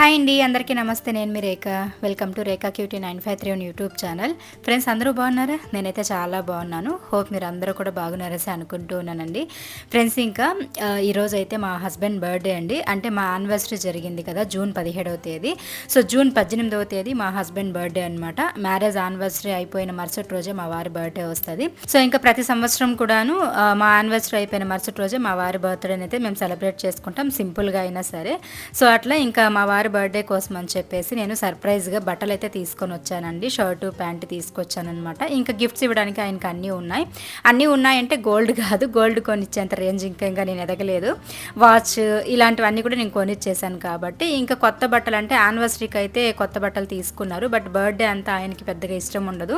Hi అండి అందరికీ నమస్తే. నేను మీ Rekha. Welcome to Rekha cutie nine five three YouTube channel. Friends అందరూ బాగున్నారా? నేనైతే చాలా బాగున్నాను. హోప్ మీరు అందరూ కూడా బాగున్నారసి అనుకుంటూ ఉన్నానండి. ఫ్రెండ్స్ ఇంకా ఈరోజు అయితే మా హస్బెండ్ బర్త్డే అండి. అంటే మా యానివర్సరీ జరిగింది కదా జూన్ పదిహేడవ తేదీ. సో జూన్ పద్దెనిమిదవ తేదీ మా హస్బెండ్ బర్త్డే అనమాట మ్యారేజ్ యానివర్సరీ అయిపోయిన మరుసటి రోజే మా వారి బర్త్డే వస్తుంది. సో ఇంకా ప్రతి సంవత్సరం కూడాను మా యానివర్సరీ అయిపోయిన మరుసటి రోజే మా వారి బర్త్డేని అయితే మేము సెలబ్రేట్ చేసుకుంటాం సింపుల్గా అయినా సరే. సో అట్లా ఇంకా మా వారి బర్త్డే కోసం అని చెప్పేసి నేను సర్ప్రైజ్గా బట్టలు అయితే తీసుకొని వచ్చానండి. షర్టు ప్యాంటు తీసుకొచ్చానమాట ఇంకా గిఫ్ట్స్ ఇవ్వడానికి ఆయనకి అన్నీ ఉన్నాయి. అన్నీ ఉన్నాయంటే గోల్డ్ కాదు. గోల్డ్ కొనిచ్చేంత రేంజ్ ఇంకా ఇంకా నేను ఎదగలేదు. వాచ్ ఇలాంటివన్నీ కూడా నేను కొనిచ్చేసాను కాబట్టి ఇంకా కొత్త బట్టలు అంటే యానివర్సరీకి అయితే కొత్త బట్టలు తీసుకున్నారు. బట్ బర్త్డే అంతా ఆయనకి పెద్దగా ఇష్టం ఉండదు.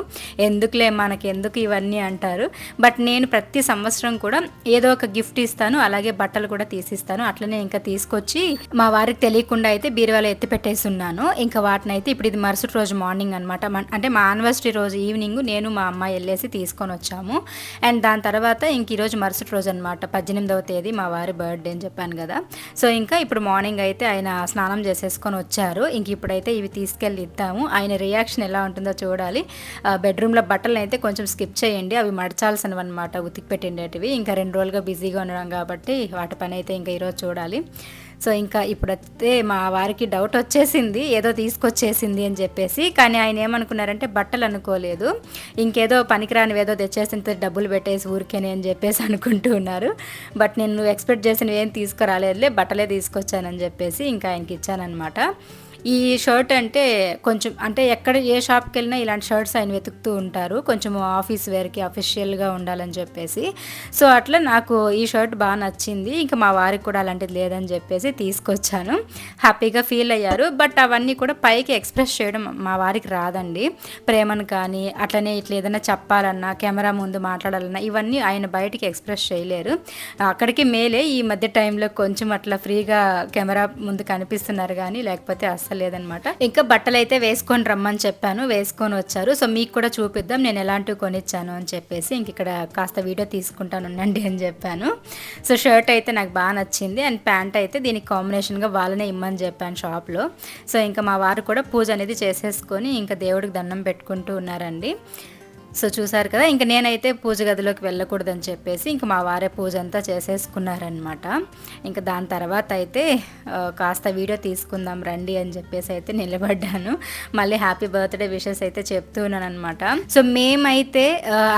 ఎందుకులే మనకి ఎందుకు ఇవన్నీ అంటారు. బట్ నేను ప్రతి సంవత్సరం కూడా ఏదో ఒక గిఫ్ట్ ఇస్తాను. అలాగే బట్టలు కూడా తీసిస్తాను. అట్లనే ఇంకా తీసుకొచ్చి మా వారికి తెలియకుండా అయితే బీరువాలో ఎత్తి పెట్టేసి ఉన్నాను ఇంకా వాటిని అయితే ఇప్పుడు ఇది మరుసటి రోజు మార్నింగ్ అనమాట అంటే మా యానివర్సరీ రోజు ఈవినింగ్ నేను మా అమ్మాయి వెళ్ళేసి తీసుకొని వచ్చాము. అండ్ దాని తర్వాత ఇంక ఈరోజు మరుసటి రోజు అనమాట పద్దెనిమిదవ తేదీ మా వారి బర్త్డే అని చెప్పాను కదా. సో ఇంకా ఇప్పుడు మార్నింగ్ అయితే ఆయన స్నానం చేసేసుకొని వచ్చారు. ఇంక ఇప్పుడైతే ఇవి తీసుకెళ్ళి ఇద్దాము. ఆయన రియాక్షన్ ఎలా ఉంటుందో చూడాలి. ఆ, బెడ్రూమ్లో బట్టలు అయితే కొంచెం స్కిప్ చేయండి. అవి మడచాల్సినవి అనమాట ఉతికి పెట్టిండేటివి ఇంకా రెండు రోజులుగా బిజీగా ఉండడం కాబట్టి వాటి పని అయితే ఇంకా ఈరోజు చూడాలి. సో ఇంకా ఇప్పుడైతే మా వారికి డౌట్ వచ్చేసింది ఏదో తీసుకొచ్చేసింది అని చెప్పేసి. కానీ ఆయన ఏమనుకున్నారంటే బట్టలు అనుకోలేదు. ఇంకేదో పనికిరానివి ఏదో తెచ్చేసింది డబ్బులు పెట్టేసి ఊరికేనే అని చెప్పేసి అనుకుంటూ ఉన్నారు. బట్ నేను నువ్వు ఎక్స్పెక్ట్ చేసినవి ఏం తీసుకురాలేదులే బట్టలే తీసుకొచ్చానని చెప్పేసి ఇంకా ఆయనకి ఇచ్చానమాట ఈ షర్ట్ అంటే కొంచెం అంటే ఎక్కడ ఏ షాప్కి వెళ్ళినా ఇలాంటి షర్ట్స్ ఆయన వెతుకుతూ ఉంటారు. కొంచెం ఆఫీస్ వేర్కి అఫీషియల్గా ఉండాలని చెప్పేసి. సో అట్లా నాకు ఈ షర్ట్ బాగా నచ్చింది. ఇంకా మా వారికి కూడా అలాంటిది లేదని చెప్పేసి తీసుకొచ్చాను. హ్యాపీగా ఫీల్ అయ్యారు. బట్ అవన్నీ కూడా పైకి ఎక్స్ప్రెస్ చేయడం మా వారికి రాదండి. ప్రేమను కానీ అట్లనే ఇట్లా ఏదైనా చెప్పాలన్నా కెమెరా ముందు మాట్లాడాలన్నా ఇవన్నీ ఆయన బయటికి ఎక్స్ప్రెస్ చేయలేరు. అక్కడికి మేలే ఈ మధ్య టైంలో కొంచెం అట్లా ఫ్రీగా కెమెరా ముందు కనిపిస్తున్నారు కానీ లేకపోతే అసలు లేదనమాట ఇంకా బట్టలు అయితే వేసుకొని రమ్మని చెప్పాను వేసుకొని వచ్చారు. సో మీకు కూడా చూపిద్దాం నేను ఎలాంటివి కొనిచ్చాను అని చెప్పేసి ఇంక ఇక్కడ కాస్త వీడియో తీసుకుంటాను ఉండండి అని చెప్పాను. సో షర్ట్ అయితే నాకు బాగా నచ్చింది అండ్ ప్యాంట్ అయితే దీనికి కాంబినేషన్గా వాళ్ళనే ఇమ్మని చెప్పాను షాప్లో. సో ఇంకా మా వారు కూడా పూజ అనేది చేసేసుకొని ఇంకా దేవుడికి దండం పెట్టుకుంటూ ఉన్నారండి. సో చూసారు కదా ఇంకా నేనైతే పూజ గదిలోకి వెళ్ళకూడదని చెప్పేసి ఇంకా మా వారే పూజ అంతా చేసేసుకున్నారనమాట ఇంకా దాని తర్వాత అయితే కాస్త వీడియో తీసుకుందాం రండి అని చెప్పేసి అయితే నిలబడ్డాను. మళ్ళీ హ్యాపీ బర్త్డే విషెస్ అయితే చెప్తున్నాను అనమాట సో మేమైతే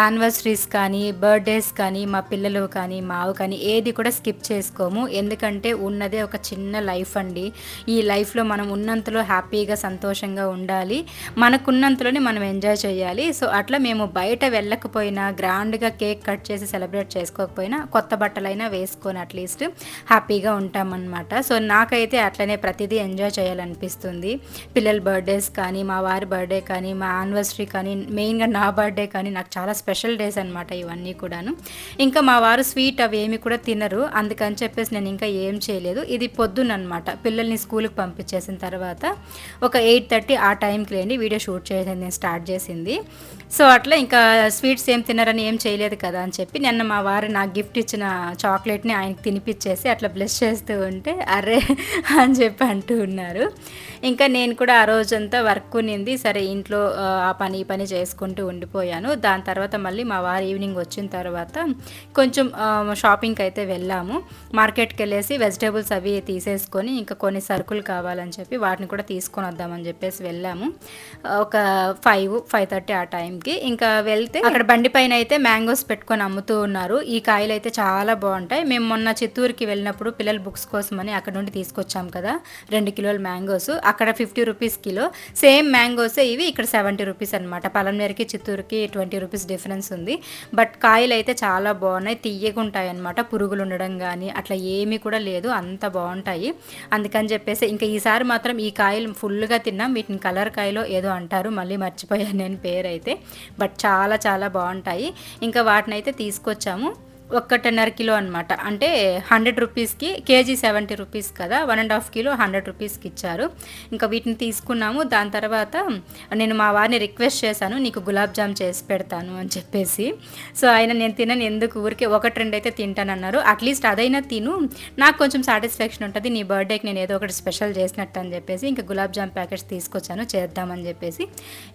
యానివర్సరీస్ కానీ బర్త్డేస్ కానీ మా పిల్లలు కానీ మావు కానీ ఏది కూడా స్కిప్ చేసుకోము. ఎందుకంటే ఉన్నదే ఒక చిన్న లైఫ్ అండి. ఈ లైఫ్లో మనం ఉన్నంతలో హ్యాపీగా సంతోషంగా ఉండాలి. మనకున్నంతలోనే మనం ఎంజాయ్ చేయాలి. సో అట్లా మేము బయట వెళ్ళకపోయినా గ్రాండ్గా కేక్ కట్ చేసి సెలబ్రేట్ చేసుకోకపోయినా కొత్త బట్టలైనా వేసుకొని అట్లీస్ట్ హ్యాపీగా ఉంటామన్నమాట. సో నాకైతే అట్లనే ప్రతిదీ ఎంజాయ్ చేయాలనిపిస్తుంది. పిల్లల బర్త్డేస్ కానీ మా వారి బర్త్డే కానీ మా యానివర్సరీ కానీ మెయిన్గా నా బర్త్డే కానీ నాకు చాలా స్పెషల్ డేస్ అనమాట ఇవన్నీ కూడాను. ఇంకా మా వారు స్వీట్ అవి ఏమి కూడా తినరు. అందుకని చెప్పేసి నేను ఇంకా ఏం చేయలేదు. ఇది పొద్దున్న అనమాట పిల్లల్ని స్కూల్కి పంపించేసిన తర్వాత ఒక ఎయిట్ థర్టీ ఆ టైంకి లేండి వీడియో షూట్ చేసేది నేను స్టార్ట్ చేసింది. సో అట్లా ఇంకా స్వీట్స్ ఏం తినరని ఏం చేయలేదు కదా అని చెప్పి నిన్న మా వారు నాకు గిఫ్ట్ ఇచ్చిన చాక్లెట్ని ఆయనకి తినిపించేసి అట్లా బ్లెస్ చేస్తూ ఉంటే అరే అని చెప్పి అంటూ ఉన్నారు. ఇంకా నేను కూడా ఆ రోజంతా వర్క్ ఉన్నింది సరే ఇంట్లో ఆ, పని ఈ పని చేసుకుంటూ ఉండిపోయాను. దాని తర్వాత మళ్ళీ మా వారు ఈవినింగ్ వచ్చిన తర్వాత కొంచెం షాపింగ్కి అయితే వెళ్ళాము. మార్కెట్కి వెళ్ళేసి వెజిటేబుల్స్ అవి తీసేసుకొని ఇంకా కొన్ని సరుకులు కావాలని చెప్పి వాటిని కూడా తీసుకొని వద్దామని చెప్పేసి వెళ్ళాము. ఒక ఫైవ్ ఫైవ్ థర్టీ ఆ టైంకి. ఇంకా వెళ్తే అక్కడ బండి పైన అయితే మ్యాంగోస్ పెట్టుకొని అమ్ముతూ ఉన్నారు. ఈ కాయలు అయితే చాలా బాగుంటాయి. మేము మొన్న చిత్తూరుకి వెళ్ళినప్పుడు పిల్లల బుక్స్ కోసమని అక్కడ నుండి తీసుకొచ్చాం కదా రెండు కిలోల మ్యాంగోస్. అక్కడ ఫిఫ్టీ రూపీస్ కిలో. సేమ్ మ్యాంగోసే ఇవి ఇక్కడ సెవెంటీ రూపీస్ అనమాట పలంనేరుకి చిత్తూరుకి ట్వంటీ రూపీస్ డిఫరెన్స్ ఉంది. బట్ కాయలు అయితే చాలా బాగున్నాయి. తీయగుంటాయి అనమాట పురుగులు ఉండడం కానీ అట్లా ఏమీ కూడా లేదు. అంత బాగుంటాయి. అందుకని చెప్పేసి ఇంకా ఈసారి మాత్రం ఈ కాయలు ఫుల్గా తిన్నాం. వీటిని కలర్ కాయలో ఏదో అంటారు. మళ్ళీ మర్చిపోయాను నేను పేరు అయితే బట్ చాలా చాలా బాగుంటాయి. ఇంకా వాటిని అయితే తీసుకొచ్చాము. ఒక్కటిన్నర కిలో అనమాట అంటే హండ్రెడ్ రూపీస్కి కేజీ సెవెంటీ రూపీస్ కదా one and half kilo hundred రూపీస్కి ఇచ్చారు. ఇంకా వీటిని తీసుకున్నాము. దాని తర్వాత నేను మా వారిని రిక్వెస్ట్ చేశాను నీకు గులాబ్ జామ్ చేసి పెడతాను అని చెప్పేసి. సో ఆయన నేను తినను ఎందుకు? ఊరికే ఒకటి రెండు అయితే తింటానన్నారు. అట్లీస్ట్ అదైనా తిను. నాకు కొంచెం సాటిస్ఫాక్షన్ ఉంటుంది నీ బర్త్డేకి నేను ఏదో ఒకటి స్పెషల్ చేసినట్టు అని చెప్పేసి ఇంకా గులాబ్ జామ్ ప్యాకెట్స్ తీసుకొచ్చాను చేద్దామని చెప్పేసి.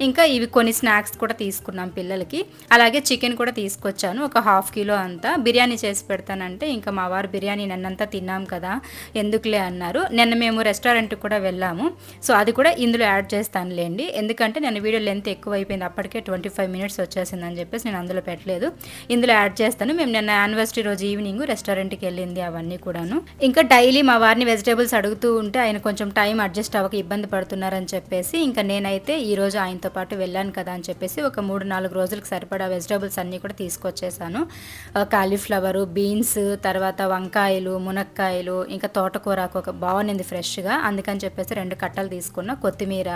ఇంకా ఇవి కొన్ని స్నాక్స్ కూడా తీసుకున్నాం పిల్లలకి. అలాగే చికెన్ కూడా తీసుకొచ్చాను ఒక హాఫ్ కిలో అంతా. బిర్యానీ చేసి పెడతానంటే ఇంకా మా వారు బిర్యానీ నిన్నంతా తిన్నాం కదా ఎందుకులే అన్నారు. నిన్న మేము రెస్టారెంట్కి కూడా వెళ్ళాము. సో అది కూడా ఇందులో యాడ్ చేస్తానులేండి. ఎందుకంటే నేను వీడియో లెంత్ ఎక్కువ అయిపోయింది అప్పటికే ట్వంటీ ఫైవ్ మినిట్స్ వచ్చేసిందని చెప్పేసి నేను అందులో పెట్టలేదు. ఇందులో యాడ్ చేస్తాను. మేము నిన్న యానివర్సరీ రోజు ఈవినింగ్ రెస్టారెంట్కి వెళ్ళింది అవన్నీ కూడాను. ఇంకా డైలీ మా వారిని వెజిటేబుల్స్ అడుగుతూ ఉంటే ఆయన కొంచెం టైం అడ్జస్ట్ అవ్వక ఇబ్బంది పడుతున్నారని చెప్పేసి ఇంకా నేనైతే ఈ రోజు ఆయనతో పాటు వెళ్ళాను కదా అని చెప్పేసి ఒక మూడు నాలుగు రోజులకు సరిపడా వెజిటేబుల్స్ అన్నీ కూడా తీసుకొచ్చేసాను. కాలీఫ్లవరు బీన్స్ తర్వాత వంకాయలు మునక్కాయలు ఇంకా తోటకూరకు ఒక బాగుంది ఫ్రెష్గా. అందుకని చెప్పేసి రెండు కట్టలు తీసుకున్న. కొత్తిమీర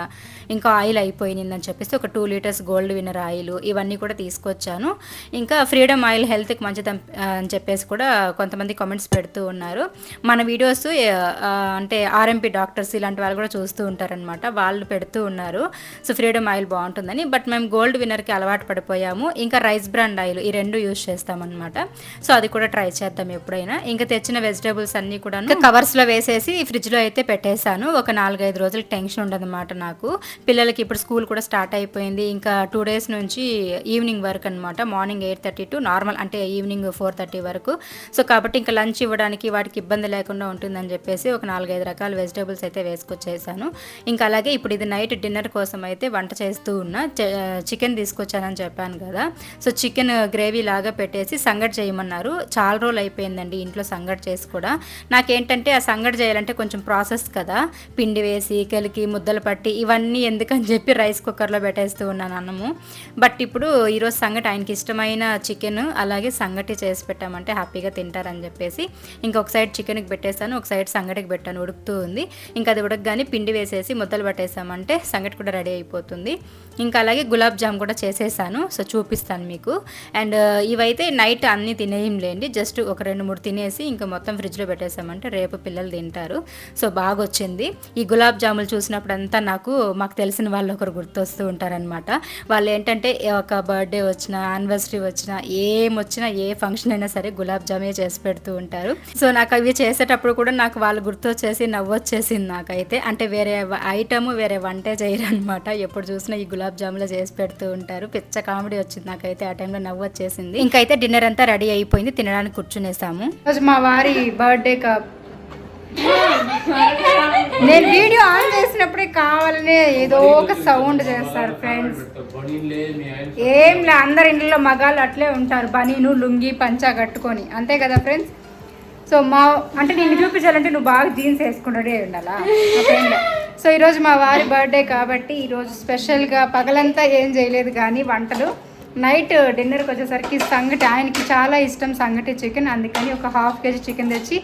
ఇంకా ఆయిల్ అయిపోయిందని చెప్పేసి ఒక two litres Gold Winner oil ఇవన్నీ కూడా తీసుకొచ్చాను. ఇంకా ఫ్రీడమ్ ఆయిల్ హెల్త్కి మంచిది అని చెప్పేసి కూడా కొంతమంది కామెంట్స్ పెడుతూ ఉన్నారు. మన వీడియోస్ అంటే ఆర్ఎంపీ డాక్టర్స్ ఇలాంటి వాళ్ళు కూడా చూస్తూ ఉంటారనమాట వాళ్ళు పెడుతూ ఉన్నారు. సో ఫ్రీడమ్ ఆయిల్ బాగుంటుందని. బట్ మేము గోల్డ్ విన్నర్కి అలవాటు పడిపోయాము. ఇంకా రైస్ బ్రాండ్ ఆయిల్ ఈ రెండు యూస్ చేస్తామన్నమాట. సో అది కూడా ట్రై చేద్దాం ఎప్పుడైనా. ఇంకా తెచ్చిన వెజిటేబుల్స్ అన్నీ కూడా కవర్స్లో వేసేసి ఫ్రిడ్జ్లో అయితే పెట్టేశాను. ఒక నాలుగైదు రోజులకి టెన్షన్ ఉండదన్నమాట నాకు. పిల్లలకి ఇప్పుడు స్కూల్ కూడా స్టార్ట్ అయిపోయింది. ఇంకా టూ డేస్ నుంచి ఈవినింగ్ వరకు అనమాట morning eight thirty to normal అంటే ఈవినింగ్ ఫోర్ థర్టీ వరకు. సో కాబట్టి ఇంకా లంచ్ ఇవ్వడానికి వాటికి ఇబ్బంది లేకుండా ఉంటుందని చెప్పేసి ఒక నాలుగైదు రకాల వెజిటేబుల్స్ అయితే వేసుకొచ్చేసాను. ఇంకా అలాగే ఇప్పుడు ఇది నైట్ డిన్నర్ కోసం అయితే వంట చేస్తూ ఉన్నా. చికెన్ తీసుకొచ్చానని చెప్పాను కదా. సో చికెన్ గ్రేవీ లాగా పెట్టేసి సంగటి చేయమన్నారు. చాలా రోజులు అయిపోయిందండి ఇంట్లో సంగటి చేసి కూడా. నాకేంటంటే ఆ సంగటి చేయాలంటే కొంచెం ప్రాసెస్ కదా. పిండి వేసి కలికి ముద్దలు పట్టి ఇవన్నీ ఎందుకని చెప్పి రైస్ కుక్కర్లో పెట్టేస్తూ ఉన్నాను అన్నము. బట్ ఇప్పుడు ఈరోజు సంగటి ఆయనకి ఇష్టమైన చికెన్ అలాగే సంగటి చేసి పెట్టామంటే హ్యాపీగా తింటారని చెప్పేసి ఇంకొక సైడ్ చికెన్కి పెట్టేస్తాను ఒక సైడ్ సంగటికి పెట్టాను. ఉడుకుతూ ఉంది. ఇంకా అది ఉడకగానే పిండి వేసేసి ముద్దలు పట్టేసామంటే సంగటి కూడా రెడీ అయిపోతుంది. ఇంకా అలాగే గులాబ్ జామ్ కూడా చేసేసాను. సో చూపిస్తాను మీకు. అండ్ ఇవైతే నైట్ అన్నీ తినేయంలేండి. జస్ట్ ఒక రెండు మూడు తినేసి ఇంకా మొత్తం ఫ్రిడ్జ్లో పెట్టేసామంటే రేపు పిల్లలు తింటారు. సో బాగా వచ్చింది ఈ గులాబ్ జాములు చూసినప్పుడు అంతా నాకు మాకు తెలిసిన వాళ్ళు ఒకరు గుర్తొస్తూ ఉంటారనమాట వాళ్ళు ఏంటంటే ఒక బర్త్డే వచ్చినా యానివర్సరీ వచ్చినా ఏం వచ్చినా ఏ ఫంక్షన్ అయినా సరే గులాబ్ జామే చేసి పెడుతూ ఉంటారు. సో నాకు అవి చేసేటప్పుడు కూడా నాకు వాళ్ళు గుర్తొచ్చేసి నవ్వొచ్చేసింది నాకైతే. అంటే వేరే ఐటమ్ వేరే వంటే చేయరు అనమాట ఎప్పుడు చూసినా ఈ గులాబ్ జాములు చేసి పెడుతూ ఉంటారు. పిచ్చ కామెడీ వచ్చింది నాకైతే. ఆ టైంలో నవ్వొచ్చేసింది. ఇంకైతే డిన్నర్ అంతా రెడీ అయిపోయింది తినడానికి కూర్చునేసాము. మా వారి బర్త్డే కప్. నేను వీడియో ఆన్ చేసినప్పుడే కావాలనే ఏదో ఒక సౌండ్ చేస్తారు ఫ్రెండ్స్. ఏం లే అందరి ఇంట్లో మగాళ్ళు అట్లే ఉంటారు బనీను లుంగి పంచా కట్టుకొని. అంతే కదా ఫ్రెండ్స్? సో మా అంటే నేను చూపించాలంటే నువ్వు బాగా జీన్స్ వేసుకుంటే ఉండాలా? సో ఈరోజు మా వారి బర్త్డే కాబట్టి ఈరోజు స్పెషల్గా పగలంతా ఏం చేయలేదు కానీ వంటలు. నైట్ డిన్నర్కి వచ్చేసరికి సంగటి ఆయనకి చాలా ఇష్టం సంగటి చికెన్. అందుకని ఒక హాఫ్ కేజీ చికెన్ తెచ్చి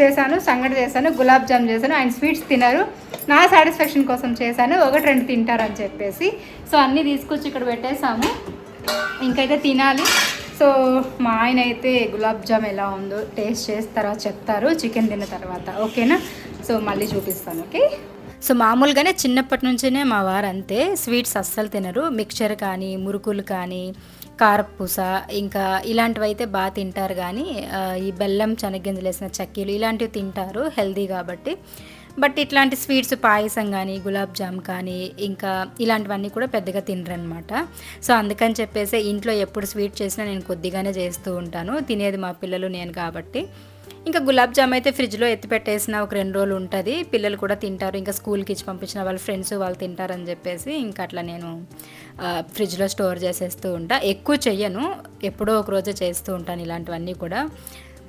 చేశాను సంగటి చేశాను గులాబ్ జామ్ చేశాను. ఆయన స్వీట్స్ తిన్నారు నా సాటిస్ఫాక్షన్ కోసం చేశాను. ఒకటి రెండు తింటారని చెప్పేసి. సో అన్నీ తీసుకొచ్చి ఇక్కడ పెట్టేశాము. ఇంకైతే తినాలి. సో మా ఆయన అయితే గులాబ్ జామ్ ఎలా ఉందో టేస్ట్ చేస్తారా చెప్తారు. చికెన్ తిన్న తర్వాత. ఓకేనా? సో మళ్ళీ చూపిస్తాను. ఓకే? సో మామూలుగానే చిన్నప్పటి నుంచినే మా వారు అంతే. స్వీట్స్ అస్సలు తినరు. మిక్చర్ కానీ మురుకులు కానీ కారపూస ఇంకా ఇలాంటివి అయితే బాగా తింటారు. కానీ ఈ బెల్లం చెనగ్గింజలు వేసిన చక్కీలు ఇలాంటివి తింటారు. హెల్దీ కాబట్టి. బట్ ఇట్లాంటి స్వీట్స్ పాయసం కానీ గులాబ్ జామ్ కానీ ఇంకా ఇలాంటివన్నీ కూడా పెద్దగా తినరనమాట సో అందుకని చెప్పేసి ఇంట్లో ఎప్పుడు స్వీట్ చేసినా నేను కొద్దిగానే చేస్తూ ఉంటాను. తినేది మా పిల్లలు నేను కాబట్టి. ఇంకా గులాబ్ జామ్ అయితే ఫ్రిడ్జ్లో ఎత్తి పెట్టేసిన ఒక రెండు రోజులు ఉంటుంది. పిల్లలు కూడా తింటారు. ఇంకా స్కూల్కి ఇచ్చి పంపించిన వాళ్ళ ఫ్రెండ్స్ వాళ్ళు తింటారని చెప్పేసి ఇంకా అట్లా నేను ఫ్రిడ్జ్లో స్టోర్ చేసేస్తూ ఉంటా. ఎక్కువ చెయ్యను. ఎప్పుడో ఒక రోజే చేస్తూ ఉంటాను ఇలాంటివన్నీ కూడా.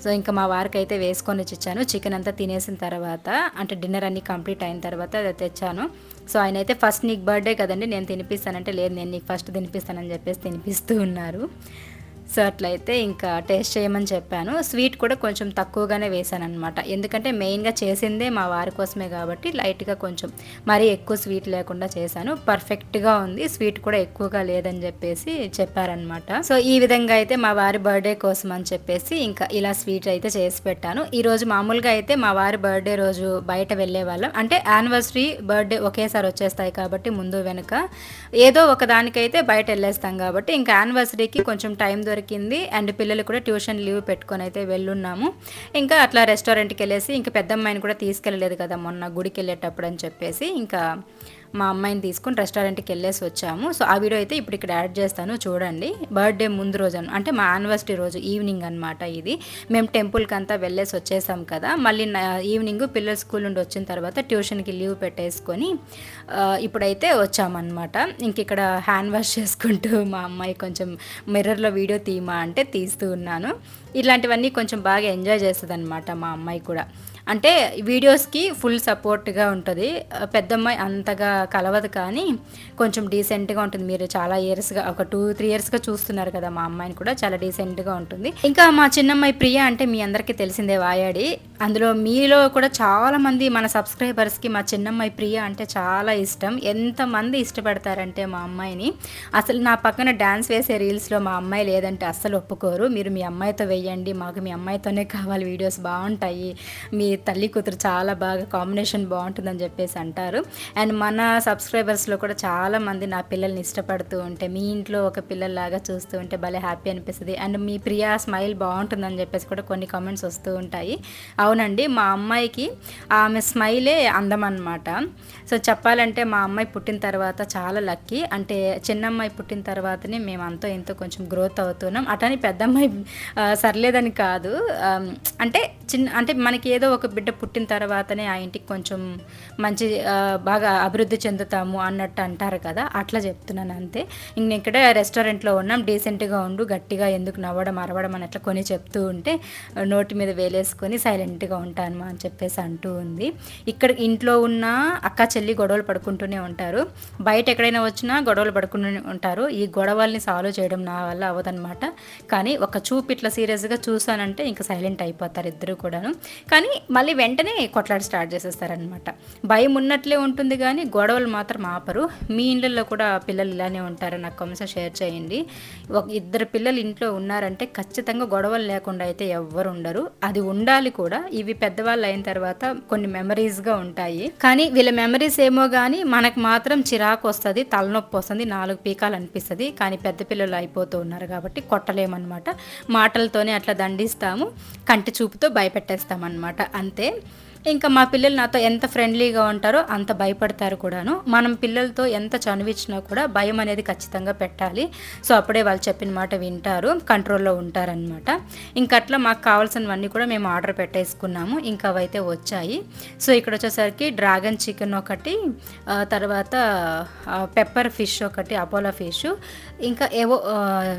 సో ఇంకా మా వారికి అయితే వేసుకొని ఇచ్చాను చికెన్ అంతా తినేసిన తర్వాత అంటే డిన్నర్ అన్నీ కంప్లీట్ అయిన తర్వాత అది తెచ్చాను. సో ఆయన అయితే ఫస్ట్ నీకు బర్త్డే కదండి నేను తినిపిస్తానంటే లేదు నేను నీకు ఫస్ట్ తినిపిస్తానని చెప్పేసి తినిపిస్తూ ఉన్నారు. సో అట్లయితే ఇంకా టేస్ట్ చేయమని చెప్పాను. స్వీట్ కూడా కొంచెం తక్కువగానే వేసాను అనమాట ఎందుకంటే మెయిన్గా చేసిందే మా వారి కోసమే కాబట్టి లైట్గా కొంచెం మరీ ఎక్కువ స్వీట్ లేకుండా చేశాను. పర్ఫెక్ట్గా ఉంది. స్వీట్ కూడా ఎక్కువగా లేదని చెప్పేసి చెప్పారనమాట సో ఈ విధంగా అయితే మా వారి బర్త్డే కోసం అని చెప్పేసి ఇంకా ఇలా స్వీట్ అయితే చేసి పెట్టాను. ఈరోజు మామూలుగా అయితే మా వారి బర్త్డే రోజు బయట వెళ్ళే వాళ్ళం. అంటే యానివర్సరీ బర్త్డే ఒకేసారి వచ్చేస్తాయి కాబట్టి ముందు వెనుక. ఏదో ఒక దానికైతే బయట వెళ్ళేస్తాం కాబట్టి ఇంకా యానివర్సరీకి కొంచెం టైం దొరికింది. అండ్ పిల్లలు కూడా ట్యూషన్ లీవ్ పెట్టుకొని అయితే వెళ్ళున్నాము. ఇంకా అట్లా రెస్టారెంట్కి వెళ్ళేసి ఇంకా పెద్ద అమ్మాయిని కూడా తీసుకెళ్ళలేదు కదా మొన్న గుడికి వెళ్ళేటప్పుడు అని చెప్పేసి ఇంకా మా అమ్మాయిని తీసుకుని రెస్టారెంట్కి వెళ్ళేసి వచ్చాము. సో ఆ వీడియో అయితే ఇప్పుడు ఇక్కడ యాడ్ చేస్తాను చూడండి. బర్త్డే ముందు రోజు అంటే మా యానివర్సరీ రోజు ఈవినింగ్ అనమాట ఇది. మేము టెంపుల్కి అంతా వెళ్ళేసి వచ్చేసాం కదా. మళ్ళీ నా- ఈవినింగ్ పిల్లలు స్కూల్ నుండి వచ్చిన తర్వాత ట్యూషన్కి లీవ్ పెట్టేసుకొని ఇప్పుడైతే వచ్చామన్నమాట. ఇంక ఇక్కడ హ్యాండ్ వాష్ చేసుకుంటూ మా అమ్మాయి కొంచెం మిర్రర్లో వీడియో తీయమా అంటే తీస్తూ ఉన్నాను. ఇలాంటివన్నీ కొంచెం బాగా ఎంజాయ్ చేస్తుంది అనమాట మా అమ్మాయి కూడా. అంటే వీడియోస్కి ఫుల్ సపోర్ట్గా ఉంటుంది. పెద్దమ్మాయి అంతగా కలవదు కానీ కొంచెం డీసెంట్గా ఉంటుంది. మీరు చాలా ఇయర్స్గా ఒక టూ త్రీ ఇయర్స్గా చూస్తున్నారు కదా మా అమ్మాయిని కూడా చాలా డీసెంట్గా ఉంటుంది. ఇంకా మా చిన్నమ్మాయి ప్రియ అంటే మీ అందరికీ తెలిసిందే వాయాడి. అందులో మీలో కూడా చాలామంది మన సబ్స్క్రైబర్స్కి మా చిన్నమ్మాయి ప్రియ అంటే చాలా ఇష్టం. ఎంతమంది ఇష్టపడతారంటే మా అమ్మాయిని. అసలు నా పక్కన డ్యాన్స్ వేసే రీల్స్లో మా అమ్మాయి లేదంటే అస్సలు ఒప్పుకోరు. మీరు మీ అమ్మాయితో వేయండి మాకు మీ అమ్మాయితోనే కావాలి వీడియోస్ బాగుంటాయి. మీ తల్లి కూతురు చాలా బాగా కాంబినేషన్ బాగుంటుందని చెప్పేసి అంటారు. అండ్ మన సబ్స్క్రైబర్స్లో కూడా చాలామంది నా పిల్లల్ని ఇష్టపడుతూ ఉంటే మీ ఇంట్లో ఒక పిల్లల్లాగా చూస్తూ ఉంటే భలే హ్యాపీ అనిపిస్తుంది. అండ్ మీ ప్రియా స్మైల్ బాగుంటుందని చెప్పేసి కూడా కొన్ని కామెంట్స్ వస్తూ ఉంటాయి. అవునండి మా అమ్మాయికి ఆమె స్మైలే అందం అనమాట సో చెప్పాలంటే మా అమ్మాయి పుట్టిన తర్వాత చాలా లక్కీ. అంటే చిన్న అమ్మాయి పుట్టిన తర్వాతనే మేము అంతో ఎంతో కొంచెం గ్రోత్ అవుతున్నాం. అటని పెద్ద అమ్మాయి సర్లేదని కాదు. అంటే చిన్న అంటే మనకి ఏదో ఒక బిడ్డ పుట్టిన తర్వాతనే ఆ ఇంటికి కొంచెం మంచి బాగా అభివృద్ధి చెందుతాము అన్నట్టు అంటారు కదా. అట్లా చెప్తున్నాను అంతే. ఇంక నేను ఇక్కడ రెస్టారెంట్లో ఉన్నాం. డీసెంట్గా ఉండు గట్టిగా ఎందుకు నవ్వడం అరవడం అని అట్లా కొని చెప్తూ ఉంటే నోటి మీద వేలేసుకొని సైలెంట్ సైలెంట్గా ఉంటాను అని చెప్పేసి అంటూ ఉంది. ఇక్కడ ఇంట్లో ఉన్న అక్క చెల్లి గొడవలు పడుకుంటూనే ఉంటారు. బయట ఎక్కడైనా వచ్చినా గొడవలు పడుకుంటూనే ఉంటారు. ఈ గొడవల్ని సాల్వ్ చేయడం నా వల్ల అవ్వదనమాట కానీ ఒక చూపు ఇట్లా సీరియస్గా చూసానంటే ఇంకా సైలెంట్ అయిపోతారు ఇద్దరు కూడాను. కానీ మళ్ళీ వెంటనే కొట్లాడి స్టార్ట్ చేసేస్తారనమాట భయం ఉన్నట్లే ఉంటుంది కానీ గొడవలు మాత్రం ఆపరు. మీ ఇళ్ళల్లో కూడా పిల్లలు ఇలానే ఉంటారు. నాకు కామెంట్స్ షేర్ చేయండి. ఒక ఇద్దరు పిల్లలు ఇంట్లో ఉన్నారంటే ఖచ్చితంగా గొడవలు లేకుండా అయితే ఎవ్వరు ఉండరు. అది ఉండాలి కూడా. ఇవి పెద్దవాళ్ళు అయిన తర్వాత కొన్ని మెమరీస్గా ఉంటాయి. కానీ వీళ్ళ మెమరీస్ ఏమో కానీ మనకు మాత్రం చిరాకు వస్తుంది తలనొప్పి వస్తుంది నాలుగు పీకాలు అనిపిస్తుంది. కానీ పెద్ద పిల్లలు అయిపోతూ ఉన్నారు కాబట్టి కొట్టలేమన్నమాట. మాటలతోనే అట్లా దండిస్తాము కంటి చూపుతో భయపెట్టేస్తామన్నమాట. అంతే. ఇంకా మా పిల్లలు నాతో ఎంత ఫ్రెండ్లీగా ఉంటారో అంత భయపడతారు కూడాను. మనం పిల్లలతో ఎంత చనువిచ్చినా కూడా భయం అనేది ఖచ్చితంగా పెట్టాలి. సో అప్పుడే వాళ్ళు చెప్పిన మాట వింటారు కంట్రోల్లో ఉంటారనమాట ఇంకా అట్లా మాకు కావాల్సినవన్నీ కూడా మేము ఆర్డర్ పెట్టేసుకున్నాము. ఇంకా అవైతే వచ్చాయి. సో ఇక్కడ వచ్చేసరికి డ్రాగన్ చికెన్ ఒకటి తర్వాత పెప్పర్ ఫిష్ ఒకటి అపోలో ఫిష్. ఇంకా ఏవో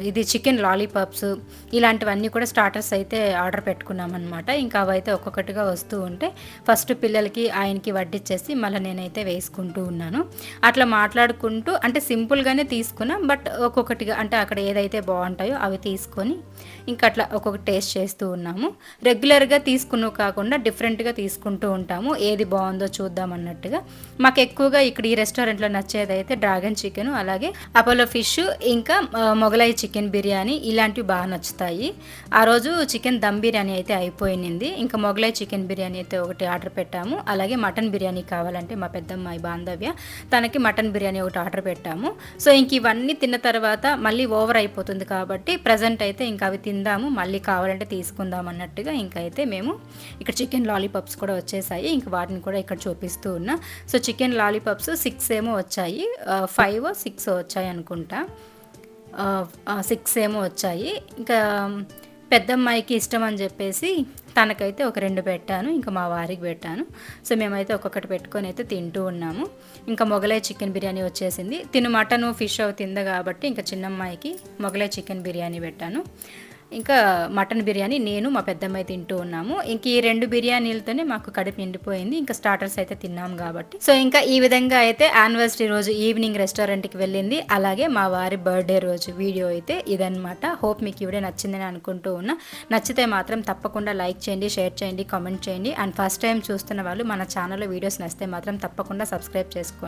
ఇది చికెన్ లాలీపాప్స్ ఇలాంటివన్నీ కూడా స్టార్టర్స్ అయితే ఆర్డర్ పెట్టుకున్నామన్నమాట. ఇంకా అవైతే ఒక్కొక్కటిగా వస్తూ ఉంటే ఫస్ట్ పిల్లలకి ఆయనకి వడ్డిచ్చేసి మళ్ళీ నేనైతే వేసుకుంటూ ఉన్నాను. అట్లా మాట్లాడుకుంటూ అంటే సింపుల్గానే తీసుకున్నా బట్ ఒక్కొక్కటిగా అంటే అక్కడ ఏదైతే బాగుంటాయో అవి తీసుకొని ఇంకా అట్లా ఒక్కొక్క టేస్ట్ చేస్తూ ఉన్నాము. రెగ్యులర్గా తీసుకున్నవి కాకుండా డిఫరెంట్గా తీసుకుంటూ ఉంటాము. ఏది బాగుందో చూద్దాం అన్నట్టుగా. మాకు ఎక్కువగా ఇక్కడ ఈ రెస్టారెంట్లో నచ్చేది అయితే డ్రాగన్ చికెన్ అలాగే అపోలో ఫిష్ ఇంకా మొగలై చికెన్ బిర్యానీ ఇలాంటివి బాగా నచ్చుతాయి. ఆ రోజు చికెన్ దమ్ బిర్యానీ అయితే అయిపోయింది. ఇంకా మొగలై చికెన్ బిర్యానీ అయితే ఒకటి ఆర్డర్ పెట్టాము. అలాగే మటన్ బిర్యానీ కావాలంటే మా పెద్దమ్మాయి బాంధవ్య తనకి మటన్ బిర్యానీ ఒకటి ఆర్డర్ పెట్టాము. సో ఇంక ఇవన్నీ తిన్న తర్వాత మళ్ళీ ఓవర్ అయిపోతుంది కాబట్టి ప్రజెంట్ అయితే ఇంకా అవి తిందాము. మళ్ళీ కావాలంటే తీసుకుందాం అన్నట్టుగా ఇంకా అయితే మేము ఇక్కడ చికెన్ లాలీపాప్స్ కూడా వచ్చేసాయి. ఇంక వాటిని కూడా ఇక్కడ చూపిస్తూ ఉన్నా. సో చికెన్ లాలీపాప్స్ సిక్స్ ఏమో వచ్చాయి. ఫైవ్ సిక్స్ వచ్చాయి అనుకుంటా. సిక్స్ ఏమో వచ్చాయి. ఇంకా పెద్దమ్మాయికి ఇష్టం అని చెప్పేసి తనకైతే ఒక రెండు పెట్టాను ఇంకా మా వారికి పెట్టాను. సో మేమైతే ఒక్కొక్కటి పెట్టుకొని అయితే తింటూ ఉన్నాము. ఇంకా మొగలై చికెన్ బిర్యానీ వచ్చేసింది. తిను మటను ఫిష్ అవి తింద కాబట్టి ఇంకా చిన్నమ్మాయికి మొగలై చికెన్ బిర్యానీ పెట్టాను. ఇంకా మటన్ బిర్యానీ నేను మా పెద్దమ్మాయి తింటూ ఉన్నాము. ఇంక ఈ రెండు బిర్యానీలతోనే మాకు కడుపు నిండిపోయింది. ఇంకా స్టార్టర్స్ అయితే తిన్నాం కాబట్టి. సో ఇంకా ఈ విధంగా అయితే యానివర్సరీ రోజు ఈవినింగ్ రెస్టారెంట్కి వెళ్ళింది. అలాగే మా వారి బర్త్డే రోజు వీడియో అయితే ఇదనమాట హోప్ మీకు ఈ వీడియో నచ్చిందని అనుకుంటూ ఉన్నా. నచ్చితే మాత్రం తప్పకుండా లైక్ చేయండి షేర్ చేయండి కామెంట్ చేయండి. అండ్ ఫస్ట్ టైం చూస్తున్న వాళ్ళు మన ఛానల్లో వీడియోస్ నచ్చితే మాత్రం తప్పకుండా సబ్స్క్రైబ్ చేసుకోండి.